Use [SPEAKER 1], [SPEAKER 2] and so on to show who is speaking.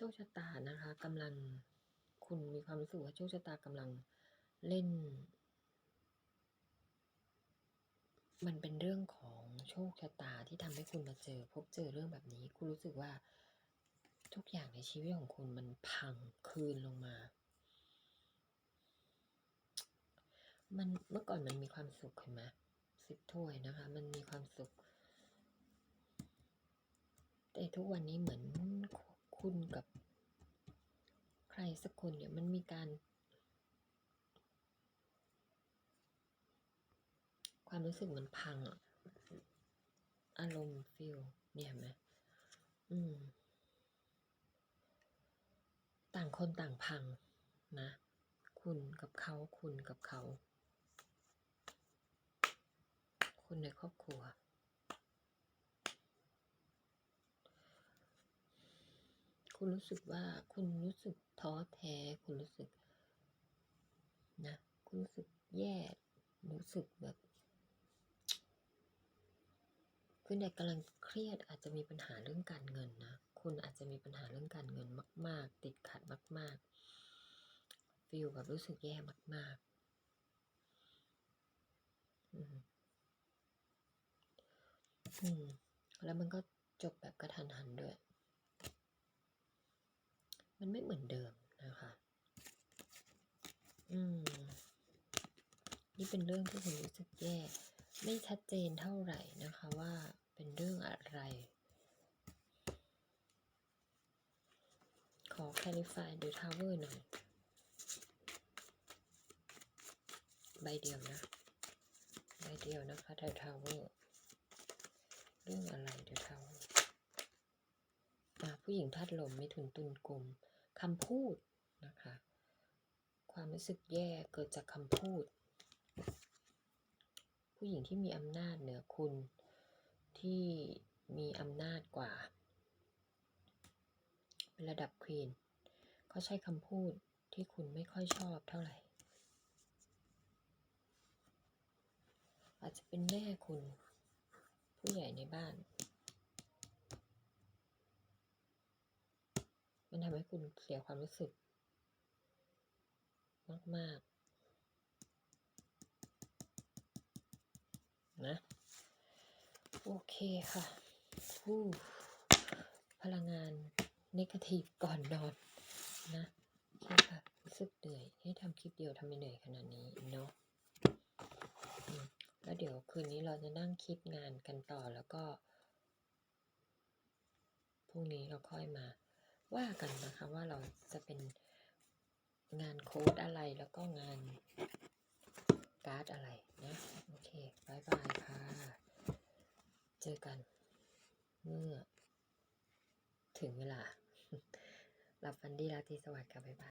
[SPEAKER 1] โชคชะตานะคะกำลังคุณมีความรู้สึกว่าโชคชะตากำลังเล่น มันเป็นเรื่องของโชคชะตาที่ทำให้คุณมาเจอ พบเจอเรื่องแบบนี้ คุณรู้สึกว่าทุกอย่างในชีวิตของคุณมันพังคืนลงมา มันเมื่อก่อนมันมีความสุขเห็นไหมสิบถ้วยนะคะ มันมีความสุข แต่ทุกวันนี้เหมือน คุณกับใครสักคนเนี่ยมันมีการ ความรู้สึกเหมันพังอะอารมณ์ฟิลเนี่ยไหมอืม ต่างคนต่างพังนะ คุณกับเขาคุณกับเขา คุณในครอบครัว คุณรู้สึกว่าคุณรู้สึกท้อแท้ คุณรู้สึกนะคุณรู้สึกแย่ รู้สึกแบบ คุณเนี่ยกำลังเครียดอาจจะมีปัญหาเรื่องการเงินนะ คุณอาจจะมีปัญหาเรื่องการเงินมาก ๆ ติดขัดมาก ๆฟีลแบบรู้สึกแย่มาก ๆ อืมอืมแล้วมันก็จบแบบกระทันหันด้วย มันไม่เหมือนเดิมนะคะ อืม นี่เป็นเรื่องที่คุณรู้สึกแย่ ไม่ชัดเจนเท่าไหร่นะคะว่าเป็นเรื่องอะไร ขอ clarify the tower หน่อยใบเดียวนะ ใบเดียวนะคะ the tower เรื่องอะไร the tower อะผู้หญิงธาตุลมไมิถุนตุลกลม คำพูดนะคะ ความรู้สึกแย่เกิดจากคำพูด ผู้หญิงที่มีอำนาจเหนือคุณที่มีอำนาจกว่าเป็นระดับควีนเขาใช้คำพูดที่คุณไม่ค่อยชอบเท่าไหร่ อาจจะเป็นแม่คุณผู้ใหญ่ในบ้าน มันทำให้คุณเสียความรู้สึก มาก ๆ นะ โอเคค่ะฟู้พลังงานนกทีฟก่อนนอนนะโอเคค่ะรู้สึกเหนื่อยให้ทำคลิปเดียวทำไมเหนื่อยขนาดนี้เนาะแล้วเดี๋ยวคืนนี้เราจะนั่งคิดงานกันต่อแล้วก็พรุ่งนี้เราค่อยมา ว่ากันนะคะว่าเราจะเป็นงานโค้ดอะไรแล้วก็งานการ์ดอะไรนะโอเคบายบายค่ะ เจอกันเมื่อถึงเวลาหลับฟันดีราตรีสวัสดิ์ค่ะบ๊ายบาย